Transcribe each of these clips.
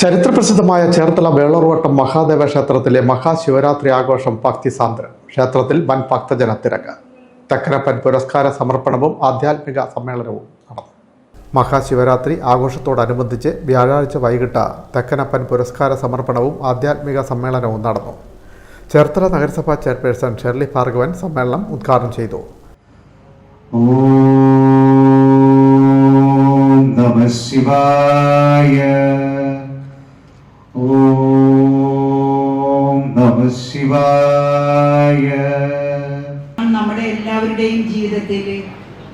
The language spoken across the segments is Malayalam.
ചരിത്രപ്രസിദ്ധമായ ചേർത്തല വേളൂർവട്ടം മഹാദേവ ക്ഷേത്രത്തിലെ മഹാശിവരാത്രി ആഘോഷം ഭക്തിസാന്ദ്രം ക്ഷേത്രത്തിൽ വൻ ഭക്തജന തിരക്ക്. തെക്കനപ്പൻ പുരസ്കാര സമർപ്പണവും ആധ്യാത്മിക സമ്മേളനവും നടന്നു. മഹാശിവരാത്രി ആഘോഷത്തോടനുബന്ധിച്ച് വ്യാഴാഴ്ച വൈകിട്ട് തെക്കനപ്പൻ പുരസ്കാര സമർപ്പണവും ആധ്യാത്മിക സമ്മേളനവും നടന്നു. ചേർത്തല നഗരസഭാ ചെയർപേഴ്സൺ ഷെർലി ഭാർഗവൻ സമ്മേളനം ഉദ്ഘാടനം ചെയ്തു. ഓം ശിവായ ശിവായ. നമ്മുടെ എല്ലാവരുടെയും ജീവിതത്തിൽ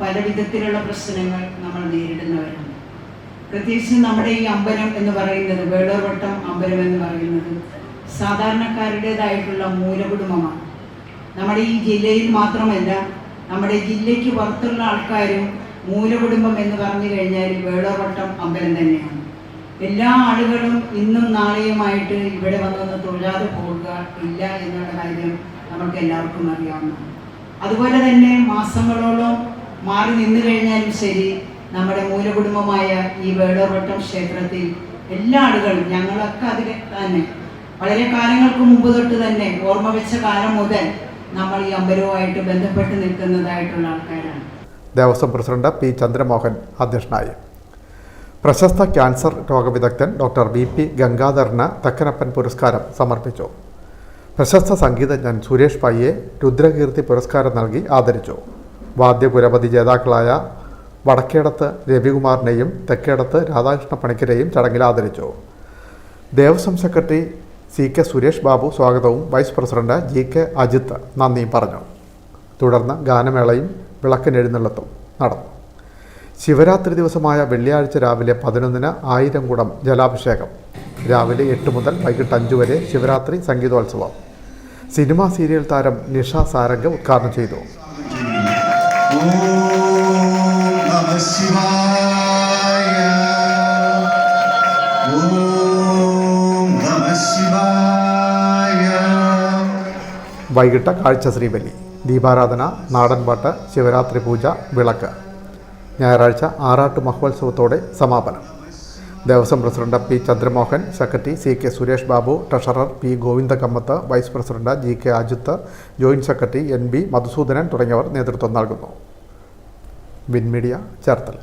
പല വിധത്തിലുള്ള പ്രശ്നങ്ങൾ നമ്മൾ നേരിടുന്നവരാണ്. പ്രത്യേകിച്ച് നമ്മുടെ ഈ അമ്പലം എന്ന് പറയുന്നത് വേളവട്ടം അമ്പലം എന്ന് പറയുന്നത് സാധാരണക്കാരുടേതായിട്ടുള്ള മൂലകുടുംബമാണ്. നമ്മുടെ ഈ ജില്ലയിൽ മാത്രമല്ല നമ്മുടെ ജില്ലയ്ക്ക് പുറത്തുള്ള ആൾക്കാരും മൂലകുടുംബം എന്ന് പറഞ്ഞു കഴിഞ്ഞാൽ വേളവട്ടം അമ്പലം തന്നെയാണ്. എല്ലാ ആളുകളും ഇന്നും നാളെയുമായിട്ട് ഇവിടെ വന്നൊന്ന് തൊഴാതെ പോവുക ഇല്ല എന്നുള്ള കാര്യം നമുക്ക് എല്ലാവർക്കും അറിയാവുന്നതാണ്. അതുപോലെ തന്നെ മാസങ്ങളോളം മാറി നിന്നു കഴിഞ്ഞാലും ശരി നമ്മുടെ മൂലകുടുംബമായ ഈ വേടവട്ടം ക്ഷേത്രത്തിൽ എല്ലാ ആളുകളും ഞങ്ങളൊക്കെ അതിൽ തന്നെ വളരെ കാലങ്ങൾക്ക് മുമ്പ് തൊട്ട് തന്നെ ഓർമ്മ വെച്ച കാലം മുതൽ നമ്മൾ ഈ അമ്പലവുമായിട്ട് ബന്ധപ്പെട്ട് നിൽക്കുന്നതായിട്ടുള്ള ആൾക്കാരാണ്. ദേവസ്വം പ്രസിഡന്റ് പി ചന്ദ്രമോഹൻ അധ്യക്ഷനായി. പ്രശസ്ത ക്യാൻസർ രോഗവിദഗ്ധൻ ഡോക്ടർ വി പി ഗംഗാധരന് തക്കനപ്പൻ പുരസ്കാരം സമർപ്പിച്ചു. പ്രശസ്ത സംഗീതജ്ഞൻ സുരേഷ് പയ്യെ രുദ്രകീർത്തി പുരസ്കാരം നൽകി ആദരിച്ചു. വാദ്യപുരപതി ജേതാക്കളായ വടക്കേടത്ത് രവികുമാറിനെയും തെക്കേടത്ത് രാധാകൃഷ്ണ പണിക്കരെയും ചടങ്ങിൽ ആദരിച്ചു. Devaswom secretary C K Suresh Babu സ്വാഗതവും vice president G K Ajith നന്ദിയും പറഞ്ഞു. തുടർന്ന് ഗാനമേളയും വിളക്കിനെഴുന്നള്ളത്തും നടന്നു. ശിവരാത്രി ദിവസമായ വെള്ളിയാഴ്ച രാവിലെ പതിനൊന്നിന് ആയിരംകുടം ജലാഭിഷേകം. രാവിലെ എട്ട് മുതൽ വൈകിട്ട് അഞ്ച് വരെ ശിവരാത്രി സംഗീതോത്സവം. സിനിമാ സീരിയൽ താരം നിഷ സാരംഗ് ഉദ്ഘാടനം ചെയ്തു. വൈകിട്ട് കാഴ്ച ശ്രീബലി ദീപാരാധന നാടൻപാട്ട് ശിവരാത്രി പൂജ വിളക്ക്. ഞായറാഴ്ച ആറാട്ട് മഹോത്സവത്തോടെ സമാപനം. Devaswom president P Chandramohan secretary C K Suresh Babu treasurer P Govindakamath vice president G K Ajith joint secretary N B Madhusoodanan തുടങ്ങിയവർ നേതൃത്വം നൽകുന്നു. വിൻമീഡിയ ചേർത്തല.